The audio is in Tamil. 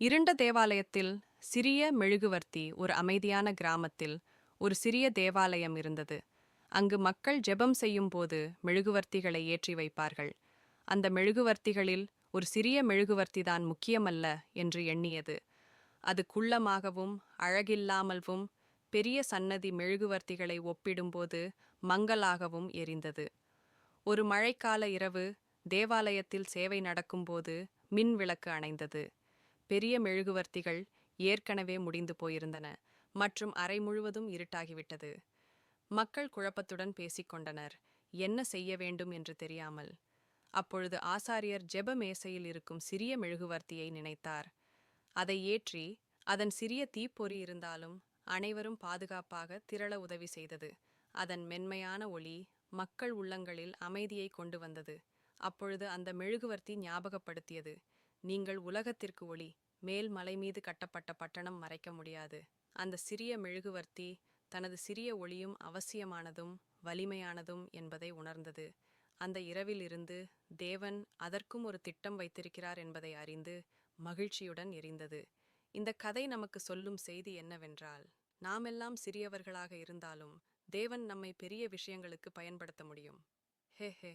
இருண்ட தேவாலயத்தில் சிறிய மெழுகுவர்த்தி ஒரு அமைதியான கிராமத்தில் ஒரு சிறிய தேவாலயம் இருந்தது. அங்கு மக்கள் ஜெபம் செய்யும் போது மெழுகுவர்த்திகளை ஏற்றி வைப்பார்கள். அந்த மெழுகுவர்த்திகளில் ஒரு சிறிய மெழுகுவர்த்திதான் முக்கியமல்ல என்று எண்ணியது. அது குள்ளமாகவும் அழகில்லாமல்வும் பெரிய சன்னதி மெழுகுவர்த்திகளை ஒப்பிடும்போது மங்கலாகவும் எரிந்தது. ஒரு மழைக்கால இரவு தேவாலயத்தில் சேவை நடக்கும்போது மின் விளக்கு அணைந்தது. பெரிய மெழுகுவர்த்திகள் ஏற்கனவே முடிந்து போயிருந்தன மற்றும் அறை முழுவதும் இருட்டாகிவிட்டது. மக்கள் குழப்பத்துடன் பேசிக்கொண்டனர். என்ன செய்ய வேண்டும் என்று தெரியாமல். அப்பொழுது ஆசாரியர் ஜெப மேசையில் இருக்கும் சிறிய மெழுகுவர்த்தியை நினைத்தார். அதை ஏற்றி அதன் சிறிய தீப்பொறி இருந்தாலும் அனைவரும் பாதுகாப்பாக திரள உதவி செய்தது. அதன் மென்மையான ஒளி மக்கள் உள்ளங்களில் அமைதியை கொண்டு வந்தது. அப்பொழுது அந்த மெழுகுவர்த்தி ஞாபகப்படுத்தியது. நீங்கள் உலகத்திற்கு ஒளி மேல் மலை மீது கட்டப்பட்ட பட்டணம் மறைக்க முடியாது. அந்த சிறிய மெழுகுவர்த்தி தனது சிறிய ஒளியும் அவசியமானதும் வலிமையானதும் என்பதை உணர்ந்தது. அந்த இரவிலிருந்து தேவன் அதற்கும் ஒரு திட்டம் வைத்திருக்கிறார் என்பதை அறிந்து மகிழ்ச்சியுடன் எரிந்தது. இந்த கதை நமக்கு சொல்லும் செய்தி என்னவென்றால் நாமெல்லாம் சிறியவர்களாக இருந்தாலும் தேவன் நம்மை பெரிய விஷயங்களுக்கு பயன்படுத்த முடியும். ஹே ஹே.